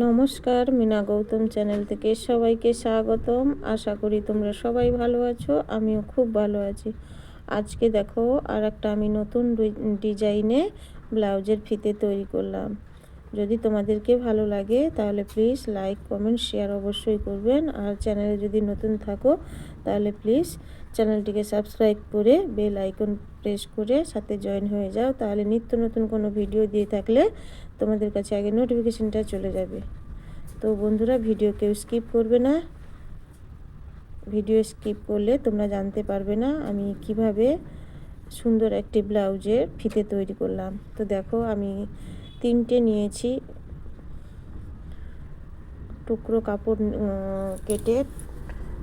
নমস্কার, মিনা গৌতম চ্যানেল থেকে সবাইকে স্বাগতম। আশা করি তোমরা সবাই ভালো আছো, আমিও খুব ভালো আছি। আজকে দেখো আর একটা আমি নতুন ডিজাইনে ব্লাউজের ফিতে তৈরি করলাম। যদি তোমাদেরকে ভালো লাগে, তাহলে প্লিজ লাইক, কমেন্ট, শেয়ার অবশ্যই করবেন। আর চ্যানেলে যদি নতুন থাকো, তাহলে প্লিজ চ্যানেলটিকে সাবস্ক্রাইব করে বেল আইকন প্রেস করে সাথে জয়েন হয়ে যাও। তাহলে নিত্য নতুন কোনো ভিডিও দিয়ে থাকলে তোমাদের কাছে আগে নোটিফিকেশানটা চলে যাবে। তো বন্ধুরা ভিডিও কেউ স্কিপ করবে না। ভিডিও স্কিপ করলে তোমরা জানতে পারবে না আমি কীভাবে সুন্দর একটি ব্লাউজের ফিতে তৈরি করলাম। তো দেখো, আমি তিনটে নিয়েছি। টুকরো কাপড় কেটে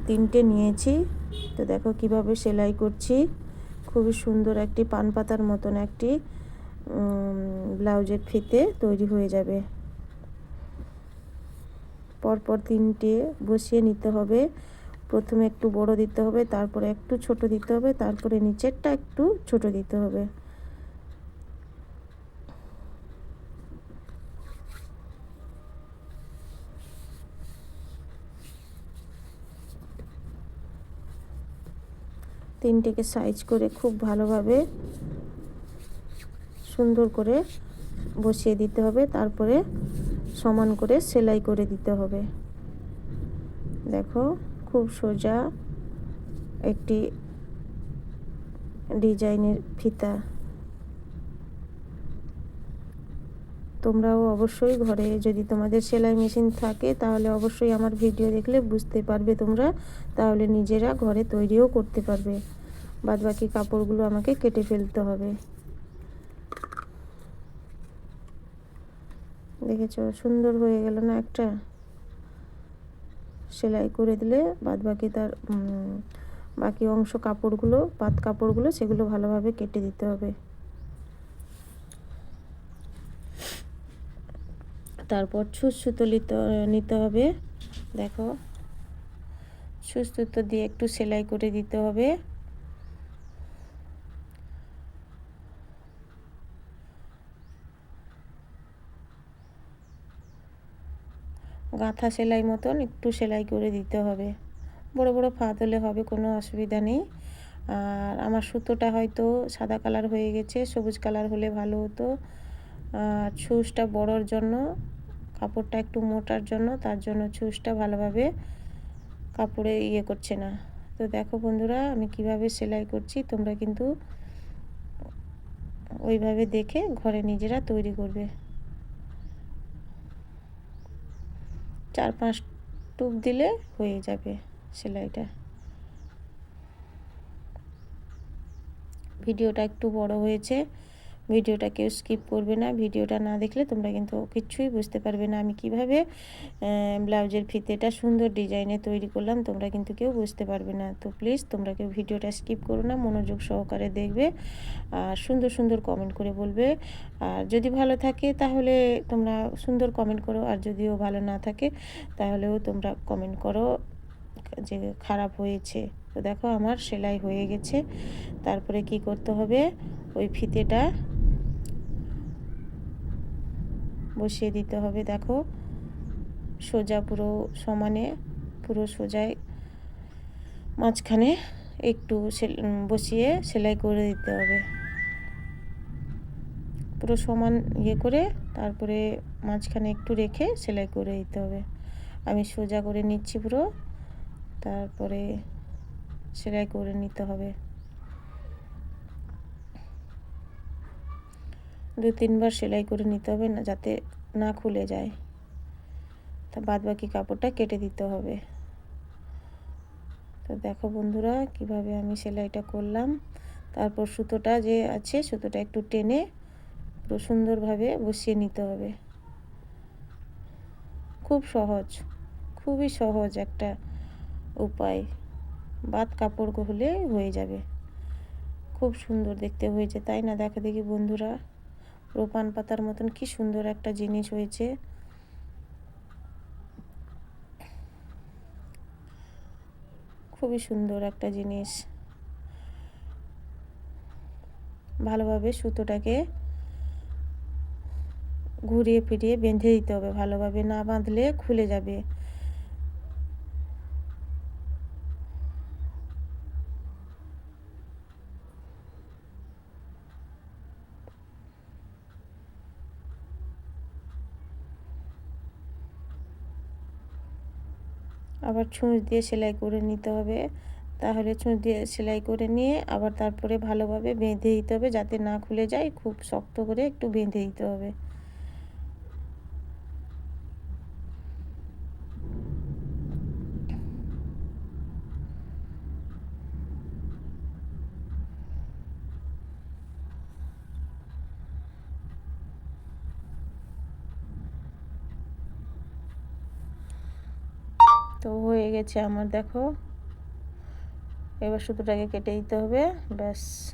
তিনটে নিয়েছি। তো দেখো কীভাবে সেলাই করছি। খুবই সুন্দর একটি পান পাতার মতন একটি ব্লাউজের ফিতে তৈরি হয়ে যাবে। পরপর তিনটে বসিয়ে নিতে হবে। প্রথমে একটু বড় দিতে হবে, তারপরে একটু ছোট দিতে হবে, তারপরে নিচেরটা একটু ছোট দিতে হবে। তিনটেকে সাইজ করে খুব ভালোভাবে সুন্দর করে বসিয়ে দিতে হবে, তারপরে সমান করে সেলাই করে দিতে হবে। দেখো, খুব সোজা একটি ডিজাইনের ফিতা। তোমরাও অবশ্যই ঘরে যদি তোমাদের সেলাই মেশিন থাকে, তাহলে অবশ্যই আমার ভিডিও দেখলে বুঝতে পারবে তোমরা। তাহলে নিজেরা ঘরে তৈরিও করতে পারবে। বাদ বাকি কাপড়গুলো আমাকে কেটে ফেলতে হবে। দেখেছ? সুন্দর হয়ে গেল না একটা? সেলাই করে দিলে বাদ বাকি তার বাকি অংশ কাপড়গুলো, পাত কাপড়গুলো সেগুলো ভালোভাবে কেটে দিতে হবে। তারপর ছুঁচ সুতো নিতে হবে। দেখো ছুঁচ দিয়ে একটু সেলাই করে দিতে হবে। গাঁথা সেলাই মতন একটু সেলাই করে দিতে হবে। বড় বড় ফাঁদ হলে হবে, কোনো অসুবিধা নেই। আর আমার সুতোটা হয়তো সাদা কালার হয়ে গেছে, সবুজ কালার হলে ভালো হতো। আর ছুঁচটা বড়োর জন্য, কাপড়টা একটু মোটার জন্য, তার জন্য ছুঁচটা ভালোভাবে কাপড়ে ইয়ে করছে না। তো দেখো বন্ধুরা, আমি কীভাবে সেলাই করছি, তোমরা কিন্তু ওইভাবে দেখে ঘরে নিজেরা তৈরি করবে। চার পাঁচ টুপ দিলে হয়ে যাবে সেলাইটা। ভিডিওটা একটু বড় হয়েছে। ভিডিওটা কেউ স্কিপ করবে না। ভিডিওটা না দেখলে তোমরা কিন্তু কিচ্ছুই বুঝতে পারবে না। আমি কীভাবে ব্লাউজের ফিতেটা সুন্দর ডিজাইনে তৈরি করলাম তোমরা কিন্তু কেউ বুঝতে পারবে না। তো প্লিজ তোমরা কেউ ভিডিওটা স্কিপ করো না, মনোযোগ সহকারে দেখবে আর সুন্দর সুন্দর কমেন্ট করে বলবে। আর যদি ভালো থাকে তাহলে তোমরা সুন্দর কমেন্ট করো, আর যদিও ভালো না থাকে তাহলেও তোমরা কমেন্ট করো যে খারাপ হয়েছে। তো দেখো আমার সেলাই হয়ে গেছে। তারপরে কি করতে হবে? ওই ফিতেটা বসিয়ে দিতে হবে, দেখো। সোজা পুরো সমানে, পুরো সোজায় মাঝখানে একটু বসিয়ে সেলাই করে দিতে হবে। পুরো সমান ইয়ে করে তারপরে মাঝখানে একটু রেখে সেলাই করে দিতে হবে। আমি সোজা করে নিচ্ছি পুরো, তারপরে সেলাই করে নিতে হবে। দু তিনবার সেলাই করে নিতে হবে না, যাতে না খুলে যায়। তা বাদ বাকি কাপড়টা কেটে দিতে হবে। তো দেখো বন্ধুরা, কীভাবে আমি সেলাইটা করলাম। তারপর সুতোটা যে আছে, সুতোটা একটু টেনে পুরো সুন্দরভাবে বসিয়ে নিতে হবে। খুব সহজ, খুবই সহজ একটা উপায়। বাদ কাপড় হলে হয়ে যাবে। খুব সুন্দর দেখতে হয়েছে, তাই না? দেখা দেখি বন্ধুরা। রোপান পাতার মতন কি সুন্দর একটা জিনিস হয়েছে। খুবই সুন্দর একটা জিনিস। ভালোভাবে সুতোটাকে ঘুরিয়ে ফিরিয়ে বেঁধে দিতে হবে। ভালোভাবে না বাঁধলে খুলে যাবে। আবার ছুঁচ দিয়ে সেলাই করে নিতে হবে। তাহলে ছুঁচ দিয়ে সেলাই করে নিয়ে আবার তারপরে ভালোভাবে বেঁধে দিতে হবে যাতে না খুলে যায়। খুব শক্ত করে একটু বেঁধে দিতে হবে। তো হয়ে গেছে আমার, দেখো। এবার সুতোটাকে কেটে দিতে হবে, ব্যাস।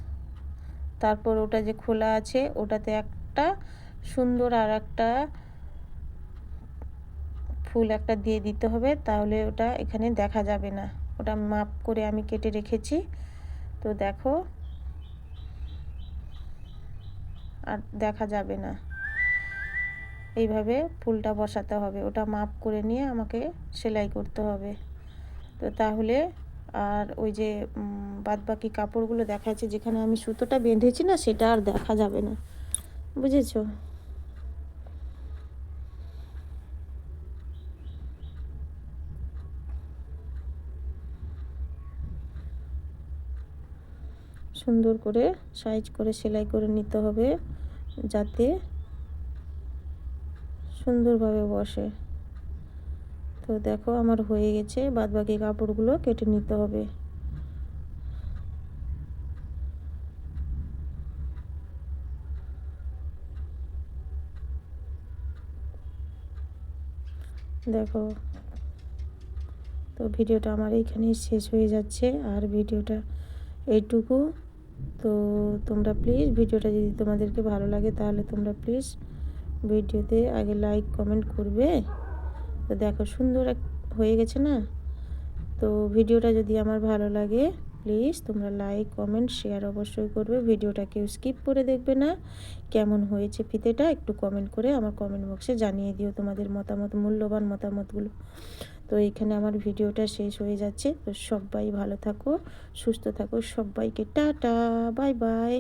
তারপর ওটা যে খোলা আছে, ওটাতে একটা সুন্দর আর একটা ফুল একটা দিয়ে দিতে হবে, তাহলে ওটা এখানে দেখা যাবে না। ওটা মাপ করে আমি কেটে রেখেছি। তো দেখো। আর দেখা যাবে না। এইভাবে ফুলটা বসাতে হবে। ওটা মাপ করে নিয়ে আমাকে সেলাই করতে হবে। তো তাহলে আর ওই যে বাদবাকি কাপড়গুলো দেখা যাচ্ছে যেখানে আমি সুতোটা বেঁধেছি না, সেটা আর দেখা যাবে না। বুঝেছ? সুন্দর করে সাইজ করে সেলাই করে নিতে হবে, যাতে সুন্দরভাবে বসে। তো দেখো আমার হয়ে গেছে, বাদবাকি কাপড়গুলো কেটে নিতে হবে। দেখো, তো ভিডিওটা আমার এইখানেই শেষ হয়ে যাচ্ছে। আর ভিডিওটা এইটুকু। তো তোমরা প্লিজ ভিডিওটা যদি তোমাদেরকে ভালো লাগে তাহলে তোমরা প্লিজ ভিডিওতে আগে লাইক কমেন্ট করবে। তো দেখো সুন্দর এক হয়ে গেছে না? তো ভিডিওটা যদি আমার ভালো লাগে প্লিজ তোমরা লাইক কমেন্ট শেয়ার অবশ্যই করবে। ভিডিওটা কেউ স্কিপ করে দেখবে না। কেমন হয়েছে ফিতেটা একটু কমেন্ট করে আমার কমেন্ট বক্সে জানিয়ে দিও তোমাদের মতামত, মূল্যবান মতামতগুলো। তো এখানে আমার ভিডিওটা শেষ হয়ে যাচ্ছে। তো সবাই ভালো থাকো, সুস্থ থাকো, সবাইকে টাটা বাই বাই